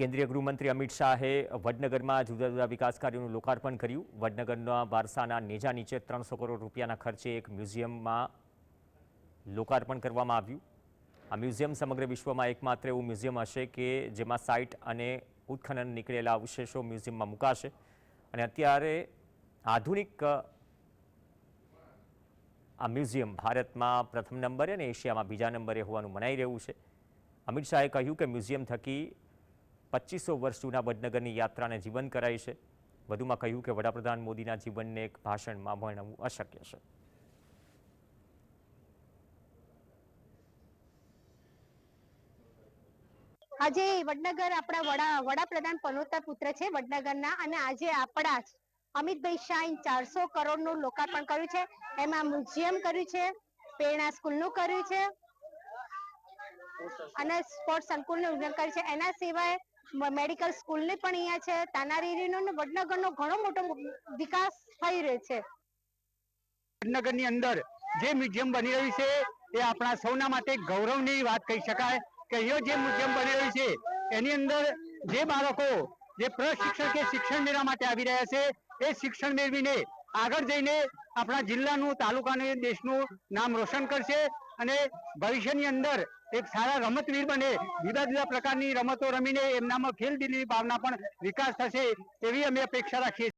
કેન્દ્રીય ગૃહમંત્રી અમિત શાહે વડનગરમાં જુદા જુદા વિકાસ કાર્યોનું લોકાર્પણ કર્યું. વડનગરના વારસાના નેજા નીચે ત્રણસો કરોડ રૂપિયાના ખર્ચે એક મ્યુઝિયમમાં લોકાર્પણ કરવામાં આવ્યું. આ મ્યુઝિયમ સમગ્ર વિશ્વમાં એકમાત્ર એવું મ્યુઝિયમ હશે કે જેમાં સાઇટ અને ઉત્ખનન નીકળેલા અવશેષો મ્યુઝિયમમાં મુકાશે. અને અત્યારે આધુનિક આ મ્યુઝિયમ ભારતમાં પ્રથમ નંબરે અને એશિયામાં બીજા નંબરે હોવાનું મનાઈ રહ્યું છે. અમિત શાહે કહ્યું કે મ્યુઝિયમ થકી પચીસો વર્ષ જૂના વડનગરની યાત્રાને જીવન કરાઈ છે. વધુમાં કહ્યું કે વડાપ્રધાન મોદીના જીવનને એક ભાષણમાં વર્ણવવું અશક્ય છે. આજે વડનગર આપણા વડા, વડાપ્રધાન પનોતા પુત્ર છે વડનગરના અને આજે આપણા અમિતભાઈ શાહ ચારસો કરોડનું લોકાર્પણ કર્યું છે. એમાં મ્યુઝિયમ કર્યું છે, પ્રેરણા સ્કૂલનું કર્યું છે અને સ્પોર્ટ સંકુલનું ઉદ્યોગ કર્યું છે. એના સિવાય મેડિકલ સ્કૂલની પણ અહીંયા છે. તાનારીરીનો ને વડનગરનો ઘણો મોટો વિકાસ થઈ રહ્યો છે. વડનગરની અંદર જે મ્યુઝિયમ બની રહ્યું છે, એ આપણા સૌના માટે ગૌરવની વાત કહી શકાય કે અહીંયા જે મ્યુઝિયમ બની રહ્યું છે, એની અંદર જે બાળકો, જે પ્રશિક્ષણ કે શિક્ષણ મેળવવા માટે આવી રહ્યા છે, એ શિક્ષણ મેળવીને આગળ જઈને આપણા જિલ્લાનું, તાલુકાનું, દેશનું નામ રોશન કરશે અને ભવિષ્યની અંદર એક સારા રમતવીર બને. જુદા જુદા પ્રકારની રમતો રમીને એમનામાં ખેલદિલીની ભાવના પણ વિકાસ થશે એવી અમે અપેક્ષા રાખીએ